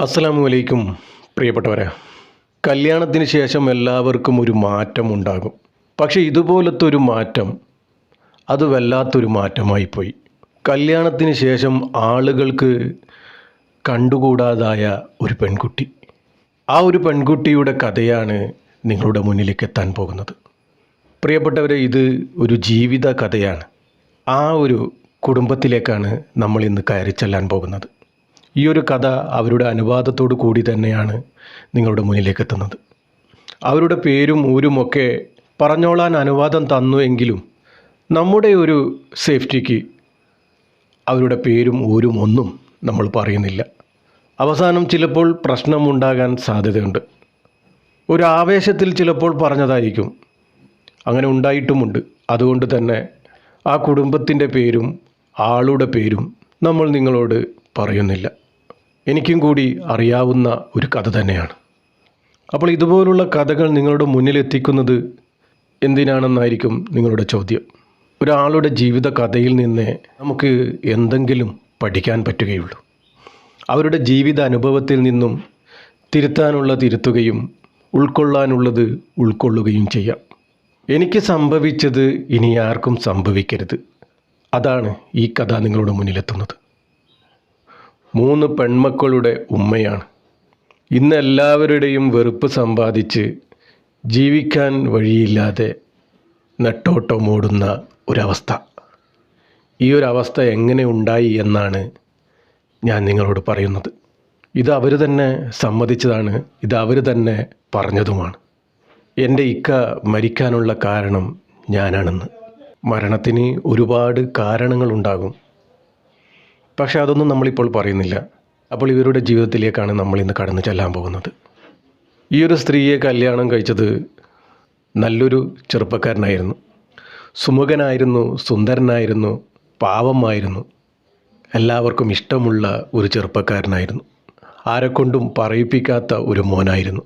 അസ്സലാമു അലൈക്കും പ്രിയപ്പെട്ടവരെ. കല്യാണത്തിന് ശേഷം എല്ലാവർക്കും ഒരു മാറ്റം ഉണ്ടാകും പക്ഷേ ഇതുപോലത്തെ ഒരു മാറ്റം അത് വല്ലാത്തൊരു മാറ്റമായിപ്പോയി. കല്യാണത്തിന് ശേഷം ആളുകൾക്ക് കണ്ടുകൂടാതായ ഒരു പെൺകുട്ടി. ആ ഒരു പെൺകുട്ടിയുടെ കഥയാണ് നിങ്ങളുടെ മുന്നിലേക്ക് എത്താൻ പോകുന്നത്. പ്രിയപ്പെട്ടവരെ ഇത് ഒരു ജീവിത കഥയാണ്. ആ ഒരു കുടുംബത്തിലേക്കാണ് നമ്മൾ ഇന്ന് കയറി ചെല്ലാൻ പോകുന്നത്. ഈ ഒരു കഥ അവരുടെ അനുവാദത്തോടു കൂടി തന്നെയാണ് നിങ്ങളുടെ മുന്നിലേക്ക് എത്തുന്നത് അവരുടെ പേരും ഊരുമൊക്കെ പറഞ്ഞോളാൻ അനുവാദം തന്നു എങ്കിലും നമ്മുടെ ഒരു സേഫ്റ്റിക്ക് അവരുടെ പേരും ഊരും ഒന്നും നമ്മൾ പറയുന്നില്ല. അവസാനം ചിലപ്പോൾ പ്രശ്നമുണ്ടാകാൻ സാധ്യതയുണ്ട്. ഒരു ആവേശത്തിൽ ചിലപ്പോൾ പറഞ്ഞതായിരിക്കും. അങ്ങനെ ഉണ്ടായിട്ടുമുണ്ട്. അതുകൊണ്ട് തന്നെ ആ കുടുംബത്തിന്റെ പേരും ആളുടെ പേരും നമ്മൾ നിങ്ങളോട് പറയുന്നില്ല. എനിക്കും കൂടി അറിയാവുന്ന ഒരു കഥ തന്നെയാണ്. അപ്പോൾ ഇതുപോലുള്ള കഥകൾ നിങ്ങളുടെ മുന്നിലെത്തിക്കുന്നത് എന്തിനാണെന്നായിരിക്കും നിങ്ങളുടെ ചോദ്യം. ഒരാളുടെ ജീവിത കഥയിൽ നിന്ന് നമുക്ക് എന്തെങ്കിലും പഠിക്കാൻ പറ്റുകയുള്ളൂ. അവരുടെ ജീവിത അനുഭവത്തിൽ നിന്നും തിരുത്താനുള്ള തിരുത്തുകയും ഉൾക്കൊള്ളാനുള്ളത് ഉൾക്കൊള്ളുകയും ചെയ്യാം. എനിക്ക് സംഭവിച്ചത് ഇനി ആർക്കും സംഭവിക്കരുത്. അതാണ് ഈ കഥ നിങ്ങളുടെ മുന്നിലെത്തുന്നത്. മൂന്ന് പെൺമക്കളുടെ ഉമ്മയാണ്. ഇന്ന് എല്ലാവരുടെയും വെറുപ്പ് സമ്പാദിച്ച് ജീവിക്കാൻ വഴിയില്ലാതെ നെട്ടോട്ടമോടുന്ന ഒരവസ്ഥ. ഈ ഒരു അവസ്ഥ എങ്ങനെ ഉണ്ടായി എന്നാണ് ഞാൻ നിങ്ങളോട് പറയുന്നത്. ഇത് അവർ തന്നെ സമ്മതിച്ചതാണ് ഇത് അവർ തന്നെ പറഞ്ഞതുമാണ്. എന്റെ ഇക്ക മരിക്കാനുള്ള കാരണം ഞാനാണെന്ന്. മരണത്തിന് ഒരുപാട് കാരണങ്ങളുണ്ടാകും. പക്ഷെ അതൊന്നും നമ്മളിപ്പോൾ പറയുന്നില്ല. അപ്പോൾ ഇവരുടെ ജീവിതത്തിലേക്കാണ് നമ്മൾ ഇന്ന് കടന്നു ചെല്ലാൻ പോകുന്നത്. ഈ ഒരു സ്ത്രീയെ കല്യാണം കഴിച്ചത് നല്ലൊരു ചെറുപ്പക്കാരനായിരുന്നു. സുമുഖനായിരുന്നു സുന്ദരനായിരുന്നു പാവമായിരുന്നു. എല്ലാവർക്കും ഇഷ്ടമുള്ള ഒരു ചെറുപ്പക്കാരനായിരുന്നു. ആരെക്കൊണ്ടും പറയിപ്പിക്കാത്ത ഒരു മോനായിരുന്നു.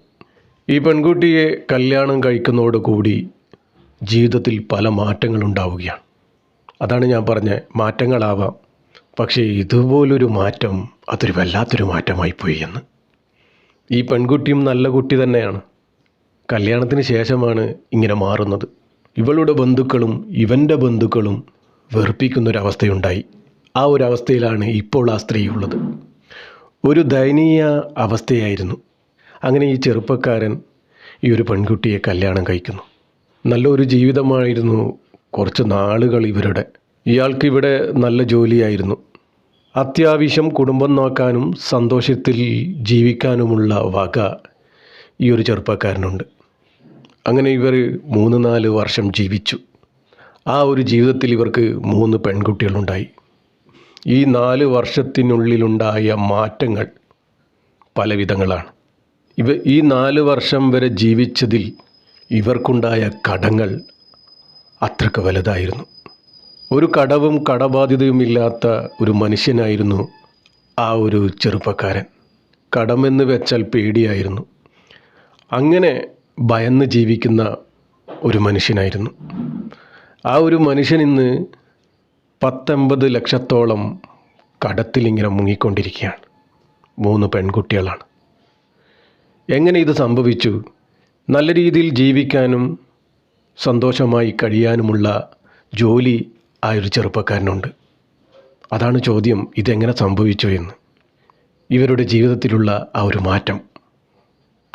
ഈ പെൺകുട്ടിയെ കല്യാണം കഴിക്കുന്നതോടുകൂടി ജീവിതത്തിൽ പല മാറ്റങ്ങളുണ്ടാവുകയാണ്. അതാണ് ഞാൻ പറഞ്ഞ മാറ്റങ്ങളാവാം പക്ഷേ ഇതുപോലൊരു മാറ്റം അതൊരു വല്ലാത്തൊരു മാറ്റമായി പോയി എന്ന്. ഈ പെൺകുട്ടിയും നല്ല കുട്ടി തന്നെയാണ്. കല്യാണത്തിന് ശേഷമാണ് ഇങ്ങനെ മാറുന്നത്. ഇവളുടെ ബന്ധുക്കളും ഇവന്റെ ബന്ധുക്കളും വെറുപ്പിക്കുന്നൊരവസ്ഥയുണ്ടായി. ആ ഒരു അവസ്ഥയിലാണ് ഇപ്പോൾ ആ സ്ത്രീ ഉള്ളത്. ഒരു ദയനീയ അവസ്ഥയായിരുന്നു. അങ്ങനെ ഈ ചെറുപ്പക്കാരൻ ഈ ഒരു പെൺകുട്ടിയെ കല്യാണം കഴിക്കുന്നു. നല്ലൊരു ജീവിതമായിരുന്നു കുറച്ച് നാളുകൾ ഇവരുടെ. ഇയാൾക്ക് ഇവിടെ നല്ല ജോലിയായിരുന്നു. അത്യാവശ്യം കുടുംബം നോക്കാനും സന്തോഷത്തിൽ ജീവിക്കാനുമുള്ള വക ഈ ഒരു ചെറുപ്പക്കാരനുണ്ട്. അങ്ങനെ ഇവർ മൂന്ന് നാല് വർഷം ജീവിച്ചു. ആ ഒരു ജീവിതത്തിൽ ഇവർക്ക് മൂന്ന് പെൺകുട്ടികളുണ്ടായി. ഈ നാല് വർഷത്തിനുള്ളിലുണ്ടായ മാറ്റങ്ങൾ പലവിധങ്ങളാണ് ഇവ ഈ നാല് വർഷം വരെ ജീവിച്ചതിൽ ഇവർക്കുണ്ടായ കടങ്ങൾ അത്രയ്ക്ക് വലുതായിരുന്നു. ഒരു കടവും കടബാധ്യതയും ഇല്ലാത്ത ഒരു മനുഷ്യനായിരുന്നു ആ ഒരു ചെറുപ്പക്കാരൻ. കടമെന്ന് വെച്ചാൽ പേടിയായിരുന്നു. അങ്ങനെ ഭയന്ന് ജീവിക്കുന്ന ഒരു മനുഷ്യനായിരുന്നു. ആ ഒരു മനുഷ്യൻ ഇന്ന് പത്തൊമ്പത് ലക്ഷത്തോളം കടത്തിലിങ്ങനെ മുങ്ങിക്കൊണ്ടിരിക്കുകയാണ്. മൂന്ന് പെൺകുട്ടികളാണ്. എങ്ങനെ ഇത് സംഭവിച്ചു? നല്ല രീതിയിൽ ജീവിക്കാനും സന്തോഷമായി കഴിയാനുമുള്ള ജോലി ആ ഒരു ചെറുപ്പക്കാരനുണ്ട്. അതാണ് ചോദ്യം ഇതെങ്ങനെ സംഭവിച്ചു എന്ന്. ഇവരുടെ ജീവിതത്തിലുള്ള ആ ഒരു മാറ്റം.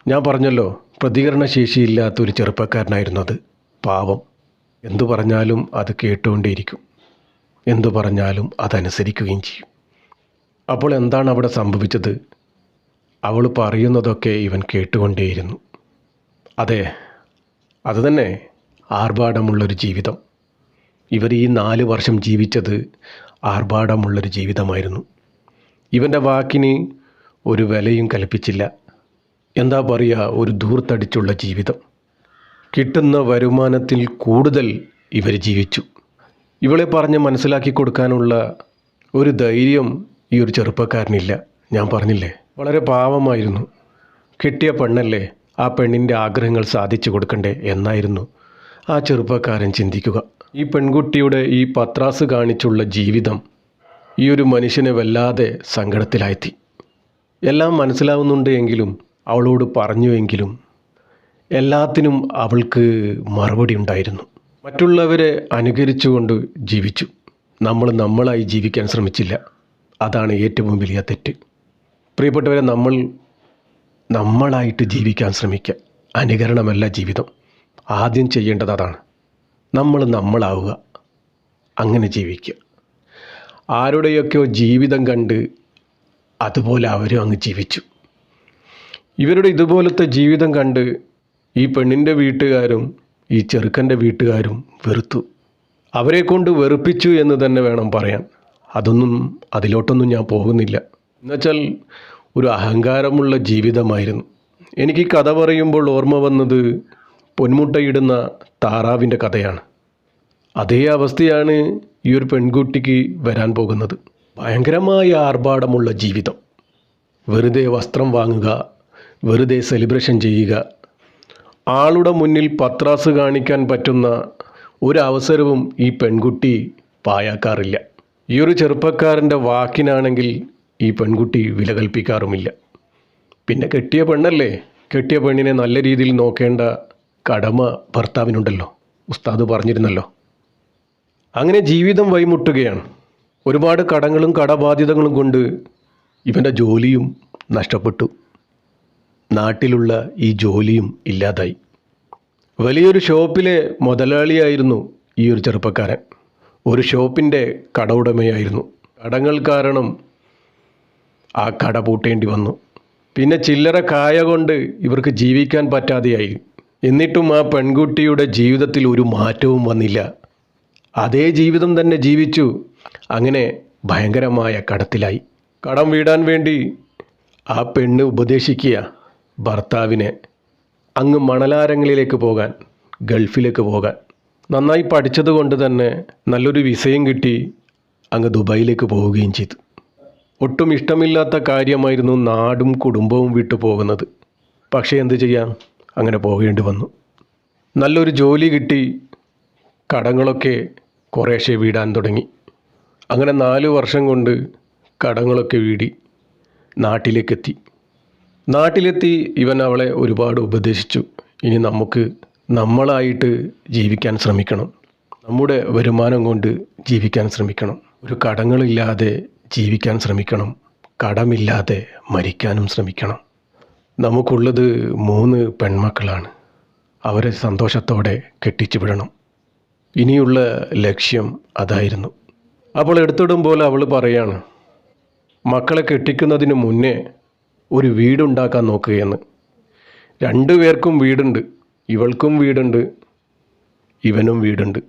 ഞാൻ പറഞ്ഞല്ലോ പ്രതികരണശേഷിയില്ലാത്ത ഒരു ചെറുപ്പക്കാരനായിരുന്നു അത്. പാവം. എന്തു പറഞ്ഞാലും അത് കേട്ടുകൊണ്ടേയിരിക്കും. എന്തു പറഞ്ഞാലും അതനുസരിക്കുകയും ചെയ്യും. അപ്പോൾ എന്താണ് അവിടെ സംഭവിച്ചത്? അവൾ പറയുന്നതൊക്കെ ഇവൻ കേട്ടുകൊണ്ടേയിരുന്നു. അതെ അതുതന്നെ ആർഭാടമുള്ളൊരു ജീവിതം. ഇവർ ഈ നാല് വർഷം ജീവിച്ചത് ആർഭാടമുള്ളൊരു ജീവിതമായിരുന്നു. ഇവന്റെ വാക്കിന് ഒരു വിലയും കൽപ്പിച്ചില്ല. എന്താ പറയുക ഒരു ദൂർത്തടിച്ചുള്ള ജീവിതം. കിട്ടുന്ന വരുമാനത്തിൽ കൂടുതൽ ഇവർ ജീവിച്ചു. ഇവളെ പറഞ്ഞ് മനസ്സിലാക്കി കൊടുക്കാനുള്ള ഒരു ധൈര്യം ഈ ഒരു ചെറുപ്പക്കാരനില്ല. ഞാൻ പറഞ്ഞില്ലേ? വളരെ പാവമായിരുന്നു. കിട്ടിയ പെണ്ണല്ലേ ആ പെണ്ണിന്റെ ആഗ്രഹങ്ങൾ സാധിച്ചു കൊടുക്കണ്ടേ എന്നായിരുന്നു ആ ചെറുപ്പക്കാരൻ ചിന്തിക്കുക. ഈ പെൺകുട്ടിയുടെ ഈ പത്രാസ് കാണിച്ചുള്ള ജീവിതം ഈ ഒരു മനുഷ്യനെ വല്ലാതെ സങ്കടത്തിലായെത്തി എല്ലാം മനസ്സിലാവുന്നുണ്ട് എങ്കിലും അവളോട് പറഞ്ഞുവെങ്കിലും എല്ലാത്തിനും അവൾക്ക് മറുപടി ഉണ്ടായിരുന്നു. മറ്റുള്ളവരെ അനുകരിച്ചുകൊണ്ട് ജീവിച്ചു. നമ്മൾ നമ്മളായി ജീവിക്കാൻ ശ്രമിച്ചില്ല. അതാണ് ഏറ്റവും വലിയ തെറ്റ്. പ്രിയപ്പെട്ടവരെ നമ്മൾ നമ്മളായിട്ട് ജീവിക്കാൻ ശ്രമിക്കുക. അനുകരണമല്ല ജീവിതം. ആദ്യം ചെയ്യേണ്ടത് അതാണ്. നമ്മൾ നമ്മളാവുക. അങ്ങനെ ജീവിക്കുക. ആരുടെയൊക്കെയോ ജീവിതം കണ്ട് അതുപോലെ അവരും അങ്ങ് ജീവിച്ചു. ഇവരുടെ ഇതുപോലത്തെ ജീവിതം കണ്ട് ഈ പെണ്ണിന്റെ വീട്ടുകാരും ഈ ചെറുക്കന്റെ വീട്ടുകാരും വെറുത്തു. അവരെ കൊണ്ട് വെറുപ്പിച്ചു എന്ന് തന്നെ വേണം പറയാൻ. അതൊന്നും അതിലോട്ടൊന്നും ഞാൻ പോകുന്നില്ല. എന്നുവെച്ചാൽ ഒരു അഹങ്കാരമുള്ള ജീവിതമായിരുന്നു. എനിക്ക് കഥ പറയുമ്പോൾ ഓർമ്മ വന്നത് പൊന്മുട്ടയിടുന്ന താറാവിന്റെ കഥയാണ്. അതേ അവസ്ഥയാണ് ഈ ഒരു പെൺകുട്ടിക്ക് വരാൻ പോകുന്നത്. ഭയങ്കരമായ ആർഭാടമുള്ള ജീവിതം. വെറുതെ വസ്ത്രം വാങ്ങുക വെറുതെ സെലിബ്രേഷൻ ചെയ്യുക ആളുടെ മുന്നിൽ പത്രാസ് കാണിക്കാൻ പറ്റുന്ന ഒരവസരവും ഈ പെൺകുട്ടി പായാക്കാറില്ല ഈ ഒരു ചെറുപ്പക്കാരന്റെ വാക്കിനാണെങ്കിൽ ഈ പെൺകുട്ടി വില കൽപ്പിക്കാറുമില്ല. പിന്നെ കെട്ടിയ പെണ്ണല്ലേ? കെട്ടിയ പെണ്ണിനെ നല്ല രീതിയിൽ നോക്കേണ്ട കടമ ഭർത്താവിനുണ്ടല്ലോ. ഉസ്താദ് പറഞ്ഞിരുന്നല്ലോ. അങ്ങനെ ജീവിതം വൈമുട്ടുകയാണ് ഒരുപാട് കടങ്ങളും കടബാധ്യതകളും കൊണ്ട് ഇവന്റെ ജോലിയും നഷ്ടപ്പെട്ടു. നാട്ടിലുള്ള ഈ ജോലിയും ഇല്ലാതായി. വലിയൊരു ഷോപ്പിലെ മുതലാളിയായിരുന്നു ഈ ഒരു ചെറുപ്പക്കാരൻ. ഒരു ഷോപ്പിന്റെ കട ഉടമയായിരുന്നു കടങ്ങൾ കാരണം ആ കട പൂട്ടേണ്ടി വന്നു. പിന്നെ ചില്ലറ കായ കൊണ്ട് ഇവർക്ക് ജീവിക്കാൻ പറ്റാതെയായി. എന്നിട്ടും ആ പെൺകുട്ടിയുടെ ജീവിതത്തിൽ ഒരു മാറ്റവും വന്നില്ല. അതേ ജീവിതം തന്നെ ജീവിച്ചു. അങ്ങനെ ഭയങ്കരമായ കടത്തിലായി. കടം വീടാൻ വേണ്ടി ആ പെണ്ണ് ഉപദേശിക്കുക ഭർത്താവിനെ. അങ്ങ് മണലാരങ്ങളിലേക്ക് പോകാൻ ഗൾഫിലേക്ക് പോകാൻ. നന്നായി പഠിച്ചത് കൊണ്ട് തന്നെ നല്ലൊരു വിസയും കിട്ടി അങ്ങ് ദുബായിലേക്ക് പോവുകയും ചെയ്തു. ഒട്ടും ഇഷ്ടമില്ലാത്ത കാര്യമായിരുന്നു നാടും കുടുംബവും വിട്ടു പോകുന്നത്. പക്ഷേ എന്ത് ചെയ്യാം? അങ്ങനെ പോകേണ്ടി വന്നു. നല്ലൊരു ജോലി കിട്ടി. കടങ്ങളൊക്കെ കുറേശ്ശെ വീടാൻ തുടങ്ങി. അങ്ങനെ നാല് വർഷം കൊണ്ട് കടങ്ങളൊക്കെ വീടി നാട്ടിലേക്കെത്തി. നാട്ടിലെത്തി ഇവൻ അവളെ ഒരുപാട് ഉപദേശിച്ചു. ഇനി നമുക്ക് നമ്മളായിട്ട് ജീവിക്കാൻ ശ്രമിക്കണം. നമ്മുടെ വരുമാനം കൊണ്ട് ജീവിക്കാൻ ശ്രമിക്കണം. ഒരു കടങ്ങളില്ലാതെ ജീവിക്കാൻ ശ്രമിക്കണം. കടമില്ലാതെ മരിക്കാനും ശ്രമിക്കണം. നമുക്കുള്ളത് മൂന്ന് പെൺമക്കളാണ്. അവരെ സന്തോഷത്തോടെ കെട്ടിച്ചു വിടണം. ഇനിയുള്ള ലക്ഷ്യം അതായിരുന്നു. അപ്പോൾ എടുത്തിടുമ്പോൾ അവൾ പറയാണ് മക്കളെ കെട്ടിക്കുന്നതിന് മുന്നേ ഒരു വീടുണ്ടാക്കാൻ നോക്കുകയെന്ന് രണ്ടു പേർക്കും വീടുണ്ട് ഇവൾക്കും വീടുണ്ട് ഇവനും വീടുണ്ട്.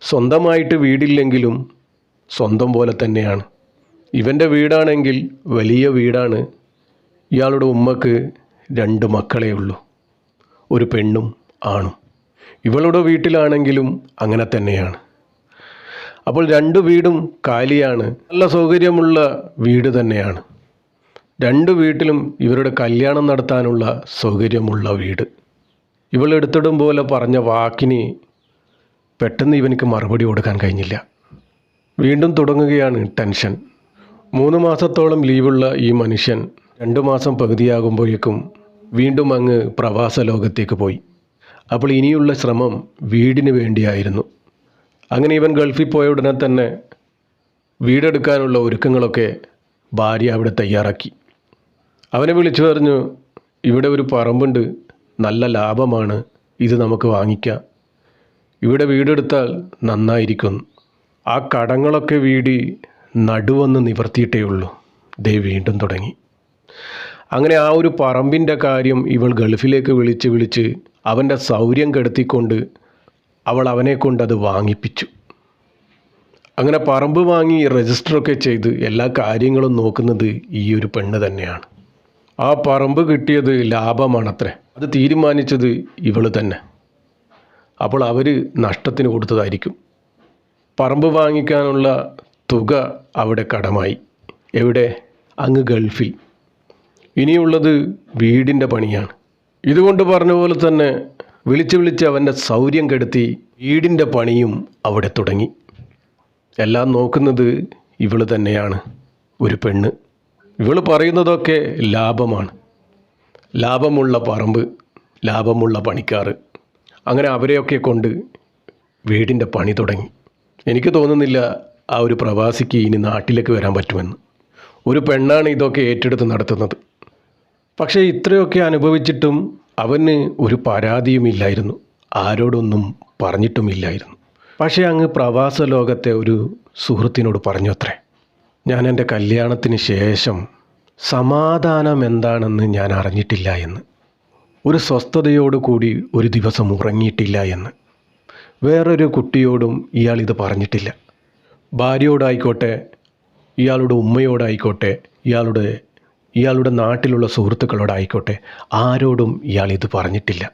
സ്വന്തമായിട്ട് വീടില്ലെങ്കിലും സ്വന്തം പോലെ തന്നെയാണ്. ഇവന്റെ വീടാണെങ്കിൽ വലിയ വീടാണ് ഇയാളുടെ ഉമ്മക്ക് രണ്ട് മക്കളേ ഉള്ളൂ. ഒരു പെണ്ണും ആണും. ഇവളുടെ വീട്ടിലാണെങ്കിലും അങ്ങനെ തന്നെയാണ്. അപ്പോൾ രണ്ട് വീടും കാലിയാണ്. നല്ല സൗകര്യമുള്ള വീട് തന്നെയാണ്. രണ്ട് വീട്ടിലും ഇവരുടെ കല്യാണം നടത്താനുള്ള സൗകര്യമുള്ള വീട്. ഇവൾ എടുത്തിടും പോലെ പറഞ്ഞ വാക്കിന് പെട്ടെന്ന് ഇവനിക്ക് മറുപടി കൊടുക്കാൻ കഴിഞ്ഞില്ല. വീണ്ടും തുടങ്ങുകയാണ് ടെൻഷൻ. മൂന്ന് മാസത്തോളം ലീവുള്ള ഈ മനുഷ്യൻ രണ്ട് മാസം പകുതിയാകുമ്പോഴേക്കും വീണ്ടും അങ്ങ് പ്രവാസ ലോകത്തേക്ക് പോയി. അപ്പോൾ ഇനിയുള്ള ശ്രമം വീടിന് വേണ്ടിയായിരുന്നു. അങ്ങനെ ഇവൻ ഗൾഫിൽ പോയ ഉടനെ തന്നെ വീടെടുക്കാനുള്ള ഒരുക്കങ്ങളൊക്കെ ഭാര്യ അവിടെ തയ്യാറാക്കി. അവനെ വിളിച്ചു പറഞ്ഞു ഇവിടെ ഒരു പറമ്പുണ്ട് നല്ല ലാഭമാണ് ഇത് നമുക്ക് വാങ്ങിക്കാം. ഇവിടെ വീടെടുത്താൽ നന്നായിരിക്കും. ആ കടങ്ങളൊക്കെ വീടി നടുവന്ന് നിവർത്തിയിട്ടേ ഉള്ളൂ. ദേ വീണ്ടും തുടങ്ങി. അങ്ങനെ ആ ഒരു പറമ്പിന്റെ കാര്യം ഇവൾ ഗൾഫിലേക്ക് വിളിച്ച് വിളിച്ച് അവന്റെ സൗര്യം കെടുത്തിക്കൊണ്ട് അവൾ അവനെ കൊണ്ടത് വാങ്ങിപ്പിച്ചു. അങ്ങനെ പറമ്പ് വാങ്ങി രജിസ്റ്ററൊക്കെ ചെയ്ത് എല്ലാ കാര്യങ്ങളും നോക്കുന്നത് ഈ ഒരു പെണ്ണ് തന്നെയാണ്. ആ പറമ്പ് കിട്ടിയത് ലാഭമാണത്രേ. അത് തീരുമാനിച്ചത് ഇവൾ തന്നെ. അപ്പോൾ അവർ നഷ്ടത്തിന് കൊടുത്തതായിരിക്കും. പറമ്പ് വാങ്ങിക്കാനുള്ള തുക അവിടെ കടമായി. എവിടെ? അങ്ങ് ഗൾഫിൽ. ഇനിയുള്ളത് വീടിന്റെ പണിയാണ്. ഇതുകൊണ്ട് പറഞ്ഞ പോലെ തന്നെ വിളിച്ച് വിളിച്ച് അവന്റെ സൗര്യം കെടുത്തി വീടിന്റെ പണിയും അവിടെ തുടങ്ങി. എല്ലാം നോക്കുന്നത് ഇവൾ തന്നെയാണ് ഒരു പെണ്ണ്. ഇവൾ പറയുന്നതൊക്കെ ലാഭമാണ്. ലാഭമുള്ള പറമ്പ് ലാഭമുള്ള പണിക്കാർ അങ്ങനെ അവരെയൊക്കെ കൊണ്ട് വീടിന്റെ പണി തുടങ്ങി. എനിക്ക് തോന്നുന്നില്ല ആ ഒരു പ്രവാസിക്ക് ഇനി നാട്ടിലേക്ക് വരാൻ പറ്റുമെന്ന്. ഒരു പെണ്ണാണ് ഇതൊക്കെ ഏറ്റെടുത്ത് നടത്തുന്നത്. പക്ഷേ ഇത്രയൊക്കെ അനുഭവിച്ചിട്ടും അവന് ഒരു പരാതിയുമില്ലായിരുന്നു. ആരോടൊന്നും പറഞ്ഞിട്ടുമില്ലായിരുന്നു. പക്ഷേ അങ്ങ് പ്രവാസ ലോകത്തെ ഒരു സുഹൃത്തിനോട് പറഞ്ഞു അത്രേ ഞാൻ എന്റെ കല്യാണത്തിന് ശേഷം സമാധാനം എന്താണെന്ന് ഞാൻ അറിഞ്ഞിട്ടില്ല എന്ന്. ഒരു സ്വസ്ഥതയോടുകൂടി ഒരു ദിവസം ഉറങ്ങിയിട്ടില്ല എന്ന്. വേറൊരു കുട്ടിയോടും ഇയാൾ ഇത് പറഞ്ഞിട്ടില്ല. ഭാര്യയോടായിക്കോട്ടെ ഇയാളുടെ ഉമ്മയോടായിക്കോട്ടെ ഇയാളുടെ ഇയാളുടെ നാട്ടിലുള്ള സുഹൃത്തുക്കളോടായിക്കോട്ടെ ആരോടും ഇയാൾ ഇത് പറഞ്ഞിട്ടില്ല.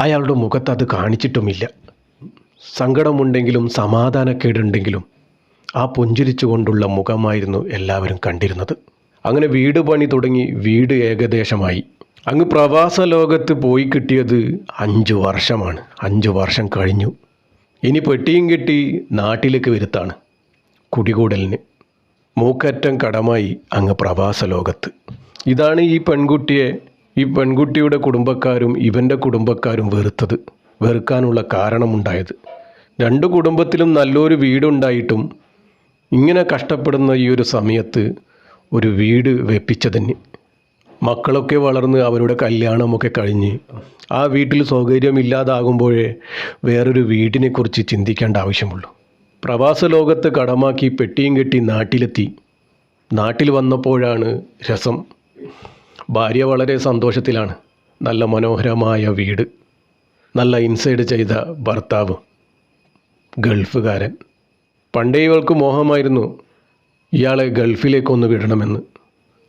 അയാളുടെ മുഖത്ത് അത് കാണിച്ചിട്ടുമില്ല. സങ്കടമുണ്ടെങ്കിലും സമാധാനക്കേടുണ്ടെങ്കിലും ആ പുഞ്ചിരിച്ചുകൊണ്ടുള്ള മുഖമായിരുന്നു എല്ലാവരും കണ്ടിരുന്നത്. അങ്ങനെ വീട് പണി തുടങ്ങി വീട് ഏകദേശമായി. അങ്ങ് പ്രവാസ ലോകത്ത് പോയി കിട്ടിയത് അഞ്ച് വർഷമാണ്. അഞ്ച് വർഷം കഴിഞ്ഞു. ഇനി പെട്ടിയും കെട്ടി നാട്ടിലേക്ക് വരുത്താണ് കുടികൂടലിന്. മൂക്കറ്റം കടമായി അങ്ങ് പ്രവാസ ലോകത്ത് ഇതാണ് ഈ പെൺകുട്ടിയെ ഈ പെൺകുട്ടിയുടെ കുടുംബക്കാരും ഇവന്റെ കുടുംബക്കാരും വെറുത്തത് വെറുക്കാനുള്ള കാരണമുണ്ടായത്. രണ്ട് കുടുംബത്തിലും നല്ലൊരു വീടുണ്ടായിട്ടും ഇങ്ങനെ കഷ്ടപ്പെടുന്ന ഈ ഒരു സമയത്ത് ഒരു വീട് വെപ്പിച്ചതിന്. മക്കളൊക്കെ വളർന്ന് അവരുടെ കല്യാണമൊക്കെ കഴിഞ്ഞ് ആ വീട്ടിൽ സൗകര്യമില്ലാതാകുമ്പോഴേ വേറൊരു വീടിനെക്കുറിച്ച് ചിന്തിക്കേണ്ട ആവശ്യമുള്ളൂ. പ്രവാസ ലോകത്ത് കടമാക്കി പെട്ടിയും കെട്ടി നാട്ടിലെത്തി. നാട്ടിൽ വന്നപ്പോഴാണ് രസം. ഭാര്യ വളരെ സന്തോഷത്തിലാണ്. നല്ല മനോഹരമായ വീട്. നല്ല ഇൻസൈഡ് ചെയ്ത ഭർത്താവ്. ഗൾഫുകാരൻ. പണ്ടേ ഇവൾക്ക് മോഹമായിരുന്നു ഇയാളെ ഗൾഫിലേക്കൊന്ന് വിടണമെന്ന്.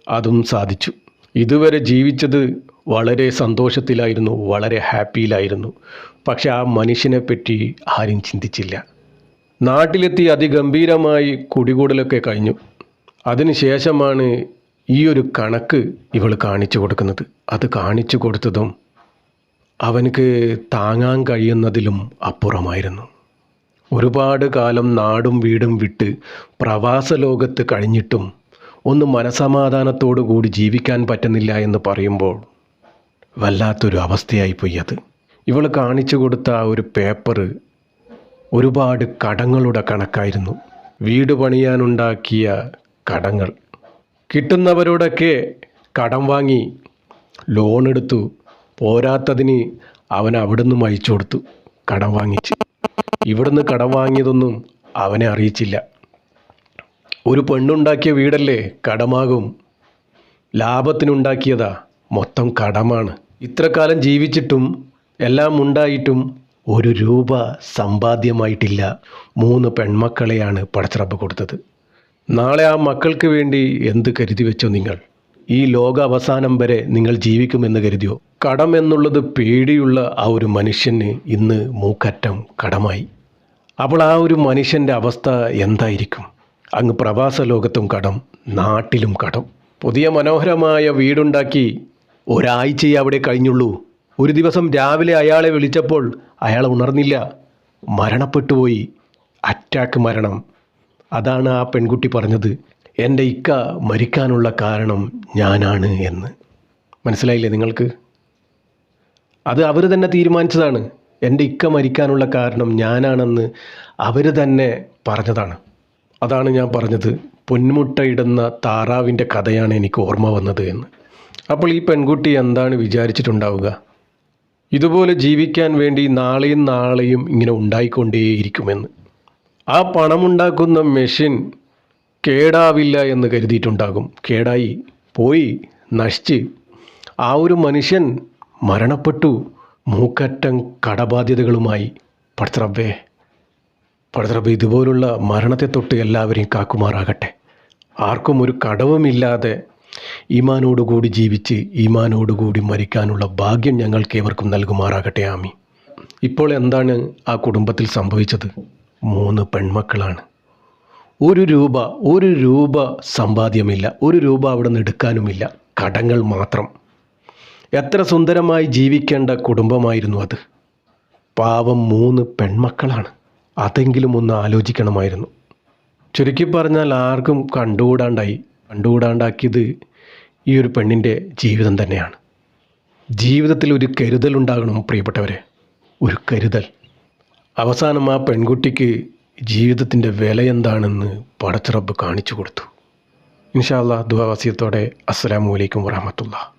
അതും സാധിച്ചു. ഇതുവരെ ജീവിച്ചത് വളരെ സന്തോഷത്തിലായിരുന്നു വളരെ ഹാപ്പിയിലായിരുന്നു. പക്ഷെ ആ മനുഷ്യനെ പറ്റി ആരും ചിന്തിച്ചില്ല. നാട്ടിലെത്തി അതിഗംഭീരമായി കുടികൂടലൊക്കെ കഴിഞ്ഞു. അതിനുശേഷമാണ് ഈ ഒരു കണക്ക് ഇവൾ കാണിച്ചു കൊടുക്കുന്നത്. അത് കാണിച്ചു കൊടുത്തതും അവനക്ക് താങ്ങാൻ കഴിയുന്നതിലും അപ്പുറമായിരുന്നു. ഒരുപാട് കാലം നാടും വീടും വിട്ട് പ്രവാസ ലോകത്ത് കഴിഞ്ഞിട്ടും ഒന്ന് മനസമാധാനത്തോടു കൂടി ജീവിക്കാൻ പറ്റുന്നില്ല എന്ന് പറയുമ്പോൾ വല്ലാത്തൊരു അവസ്ഥയായിപ്പോയി അത്. ഇവൾ കാണിച്ചു കൊടുത്ത ആ ഒരു പേപ്പർ ഒരുപാട് കടങ്ങളുടെ കണക്കായിരുന്നു. വീട് പണിയാനുണ്ടാക്കിയ കടങ്ങൾ. കിട്ടുന്നവരോടൊക്കെ കടം വാങ്ങി ലോൺ എടുത്തു. പോരാത്തതിന് അവൻ അവിടുന്ന് അയച്ചു കൊടുത്തു. കടം വാങ്ങിച്ച്. ഇവിടുന്ന് കടം വാങ്ങിയതൊന്നും അവനെ അറിയിച്ചില്ല. ഒരു പെണ്ണുണ്ടാക്കിയ വീടല്ലേ കടമാകും? ലാഭത്തിനുണ്ടാക്കിയതാ മൊത്തം കടമാണ്. ഇത്രകാലം ജീവിച്ചിട്ടും എല്ലാം ഉണ്ടായിട്ടും ഒരു രൂപ സമ്പാദ്യമായിട്ടില്ല. മൂന്ന് പെൺമക്കളെയാണ് പടച്ചിറപ്പ് കൊടുത്തത്. നാളെ ആ മക്കൾക്ക് വേണ്ടി എന്ത് കരുതി വെച്ചോ നിങ്ങൾ? ഈ ലോക അവസാനം വരെ നിങ്ങൾ ജീവിക്കുമെന്ന് കരുതിയോ? കടം എന്നുള്ളത് പേടിയുള്ള ആ ഒരു മനുഷ്യന് ഇന്ന് മൂക്കറ്റം കടമായി. അപ്പോൾ ആ ഒരു മനുഷ്യന്റെ അവസ്ഥ എന്തായിരിക്കും? അങ്ങ് പ്രവാസ ലോകത്തും കടം നാട്ടിലും കടം. പുതിയ മനോഹരമായ വീടുണ്ടാക്കി ഒരാഴ്ചയെ അവിടെ കഴിഞ്ഞുള്ളൂ. ഒരു ദിവസം രാവിലെ അയാളെ വിളിച്ചപ്പോൾ അയാൾ ഉണർന്നില്ല. മരണപ്പെട്ടുപോയി. അറ്റാക്ക് മരണം. അതാണ് ആ പെൺകുട്ടി പറഞ്ഞത്. എന്റെ ഇക്ക മരിക്കാനുള്ള കാരണം ഞാനാണ് എന്ന്. മനസ്സിലായില്ലേ നിങ്ങൾക്ക്? അത് അവർ തന്നെ തീരുമാനിച്ചതാണ്. എന്റെ ഇക്ക മരിക്കാനുള്ള കാരണം ഞാനാണെന്ന് അവർ തന്നെ പറഞ്ഞതാണ്. അതാണ് ഞാൻ പറഞ്ഞത്. പൊന്മുട്ടയിടുന്ന താറാവിന്റെ കഥയാണ് എനിക്ക് ഓർമ്മ വന്നത് എന്ന്. അപ്പോൾ ഈ പെൺകുട്ടി എന്താണ് വിചാരിച്ചിട്ടുണ്ടാവുക? ഇതുപോലെ ജീവിക്കാൻ വേണ്ടി നാളെയും നാളെയും ഇങ്ങനെ ഉണ്ടായിക്കൊണ്ടേയിരിക്കുമെന്ന്. ആ പണമുണ്ടാക്കുന്ന മെഷീൻ കേടാവില്ല എന്ന് കരുതിയിട്ടുണ്ടാകും. കേടായി പോയി നശിച്ച്. ആ ഒരു മനുഷ്യൻ മരണപ്പെട്ടു. മൂക്കറ്റം കടബാധ്യതകളുമായി. പടത്രബേ പടത്രബ് ഇതുപോലുള്ള മരണത്തെ തൊട്ട് എല്ലാവരെയും കാക്കുമാറാകട്ടെ. ആർക്കും ഒരു കടവുമില്ലാതെ ഈമാനോടുകൂടി ജീവിച്ച് ഈമാനോടുകൂടി മരിക്കാനുള്ള ഭാഗ്യം ഞങ്ങൾക്ക് ഏവർക്കും നൽകുമാറാകട്ടെ ആമി ഇപ്പോൾ എന്താണ് ആ കുടുംബത്തിൽ സംഭവിച്ചത്? മൂന്ന് പെൺമക്കളാണ്. ഒരു രൂപ ഒരു രൂപ സമ്പാദ്യമില്ല ഒരു രൂപ അവിടെ നിന്ന് എടുക്കാനുമില്ല. കടങ്ങൾ മാത്രം. എത്ര സുന്ദരമായി ജീവിക്കേണ്ട കുടുംബമായിരുന്നു അത്. പാവം മൂന്ന് പെൺമക്കളാണ്. അതെങ്കിലും ഒന്ന് ആലോചിക്കണമായിരുന്നു. ചുരുക്കി പറഞ്ഞാൽ ആർക്കും കണ്ടുകൂടാണ്ടായി. കണ്ടുകൂടാണ്ടാക്കിയത് ഈ ഒരു പെണ്ണിന്റെ ജീവിതം തന്നെയാണ്. ജീവിതത്തിൽ ഒരു കരുതൽ ഉണ്ടാകണം പ്രിയപ്പെട്ടവരെ. ഒരു കരുതൽ. അവസാനം ആ പെൺകുട്ടിക്ക് ജീവിതത്തിന്റെ വില എന്താണെന്ന് പടച്ചിറപ്പ് കാണിച്ചു കൊടുത്തു. ഇൻഷാ ദുവാസിയത്തോടെ അസ്സലാമലൈക്കും വറഹമത്തുള്ള